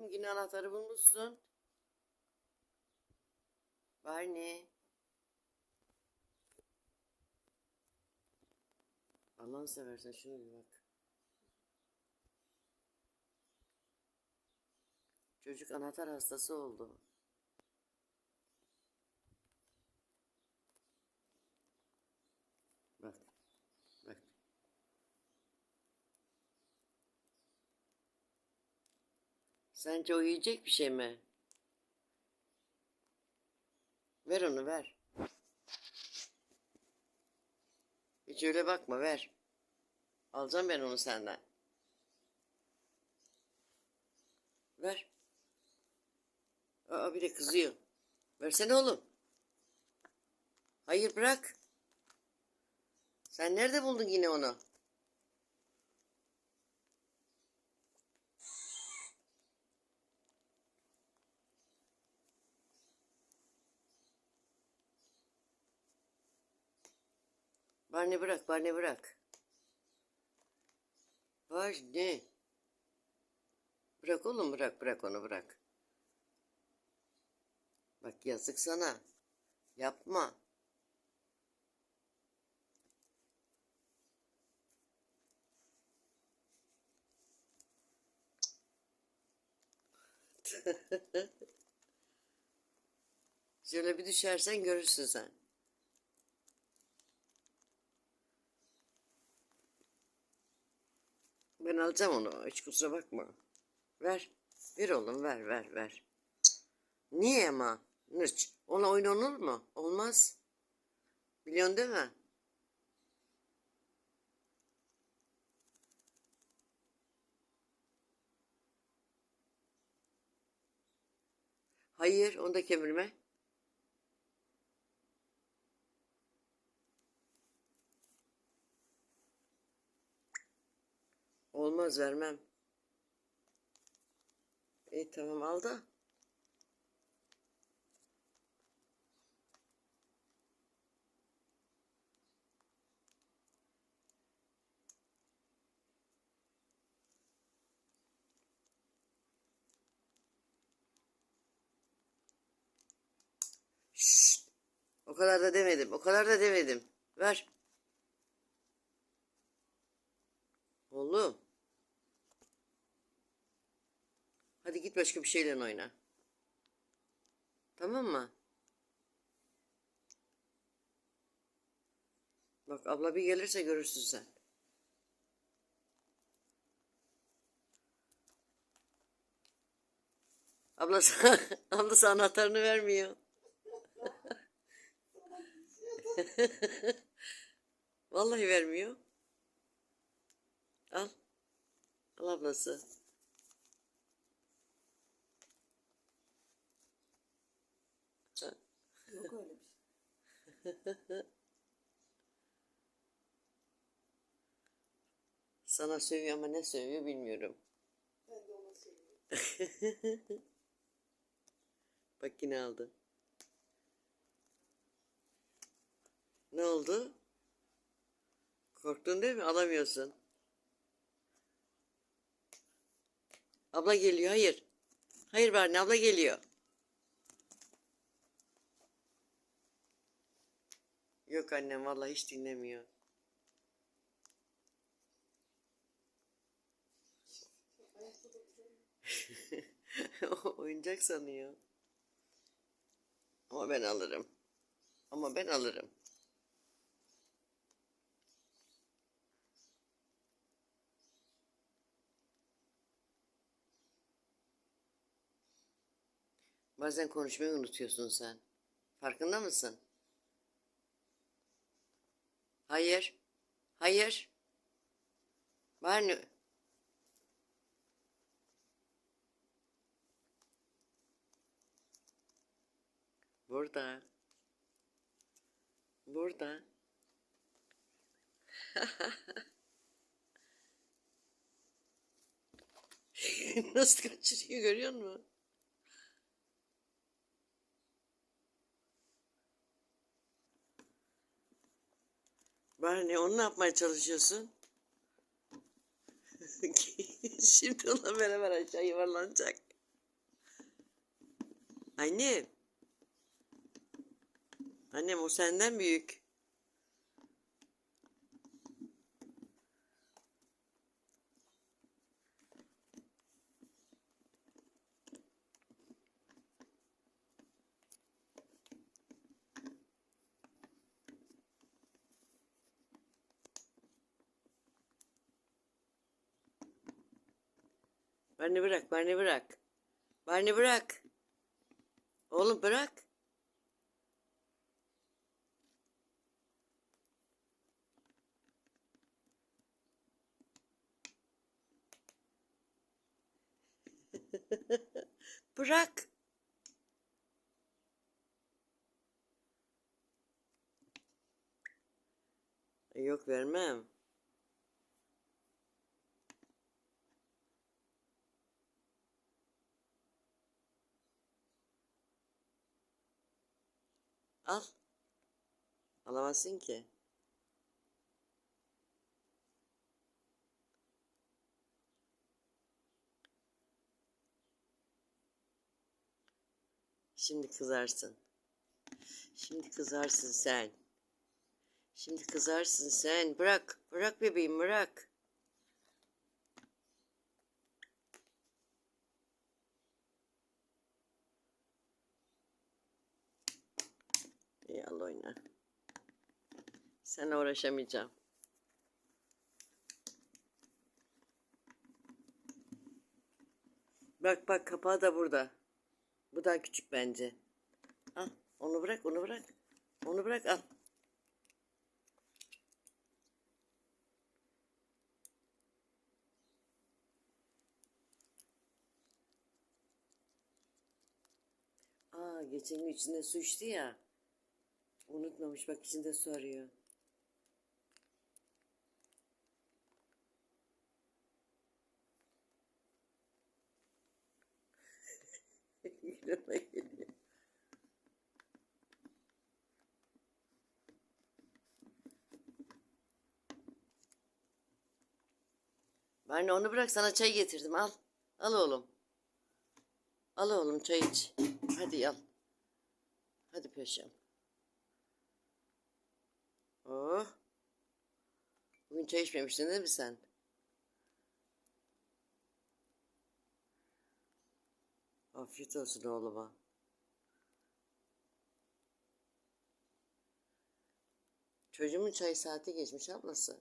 oğlum yine anahtarı bulmuşsun. Barney. Allah'ını seversen şunu bir bak. Çocuk anahtar hastası oldu. Bak. Sence o yiyecek bir şey mi? Ver onu ver. Hiç öyle bakma ver. Alacağım ben onu senden. Ver. Aa bir de kızıyor. Versene oğlum. Hayır bırak. Sen nerede buldun yine onu? Barney bırak, Barney bırak. Barney. Bırak oğlum bırak, bırak onu bırak. Bak yazık sana. Yapma. Şöyle bir düşersen görürsün sen. alacağım onu. Hiç kusura bakma. Ver. Ver oğlum ver ver ver. Niye ama? Nırç. Ona oyun olur mu? Olmaz. Biliyorsun değil mi? Hayır, onu da kemirme. Olmaz vermem. İyi tamam al da. Şşt. O kadar da demedim. O kadar da demedim. Ver. Oğlum. Hadi git başka bir şeyle oyna. Tamam mı? Bak abla bir gelirse görürsün sen. Ablası, ablası anahtarını vermiyor. Vallahi vermiyor. Al. Al ablası. Yok öyle bir şey. Sana sövüyor ama ne sövüyor bilmiyorum. Ben de ona söylüyorum. Bak yine aldı. Ne oldu? Korktun değil mi? Alamıyorsun. Abla geliyor. Hayır. Hayır Barney abla geliyor. Yok annem vallahi hiç dinlemiyor. Oyuncak sanıyor. Ama ben alırım. Ama ben alırım. Bazen konuşmayı unutuyorsun sen. Farkında mısın? Hayır. Hayır. Barney. Burada. Burada. Nasıl kaçırıyor görüyor musun? var ne onu ne yapmaya çalışıyorsun? Şimdi onunla beraber aşağı yuvarlanacak. Annem. Annem o senden büyük. Beni bırak, beni bırak. Beni bırak. Oğlum bırak. Bırak. Yok vermem. Al. Alamazsın ki. Şimdi kızarsın. Şimdi kızarsın sen. Şimdi kızarsın sen. Bırak. Bırak bebeğim bırak. İyi al oyna. Sen uğraşamayacağım. Bak bak kapağı da burada. Bu daha küçük bence. Al onu bırak onu bırak. Onu bırak al. Aa geçen gün içinde su içti ya. Unutmamış bak içinde su arıyor. Gülüme geliyor. Onu bırak sana çay getirdim al. Al oğlum. Al oğlum çay iç. Hadi al. Hadi paşam. Oh. Bugün çay içmemiştin değil mi sen? Afiyet olsun oğluma. Çocuğumun çay saati geçmiş ablası.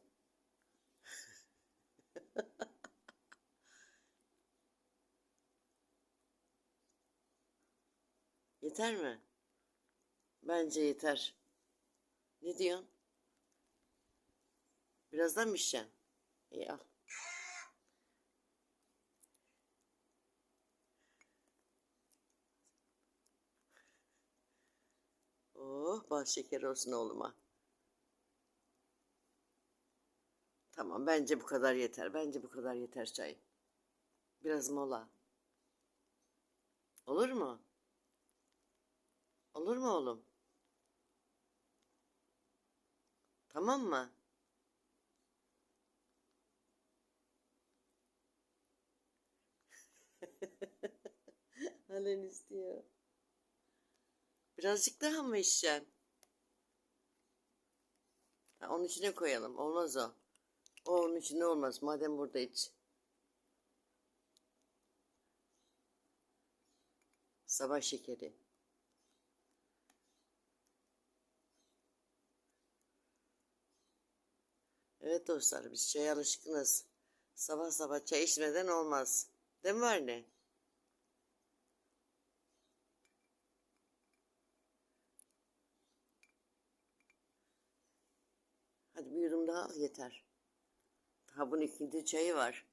Yeter mi? Bence yeter. Ne diyorsun? Birazdan mı içeceksin? İyi al. Oh, bal şeker olsun oğluma. Tamam, bence bu kadar yeter. Bence bu kadar yeter çay. Biraz mola. Olur mu? Olur mu oğlum? Tamam mı? Halen istiyor. Birazcık daha mı içeceksin? Ha, onun içine koyalım. Olmaz o. O onun içinde olmaz. Madem burada iç. Sabah şekeri. Evet dostlar biz çaya alışkınız. Sabah sabah çay içmeden olmaz. Değil mi anne? Bir yudum daha al yeter. Daha bunun ikinci çayı var.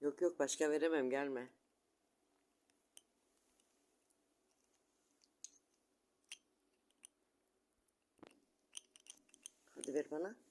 Yok yok başka veremem gelme. Hadi ver bana.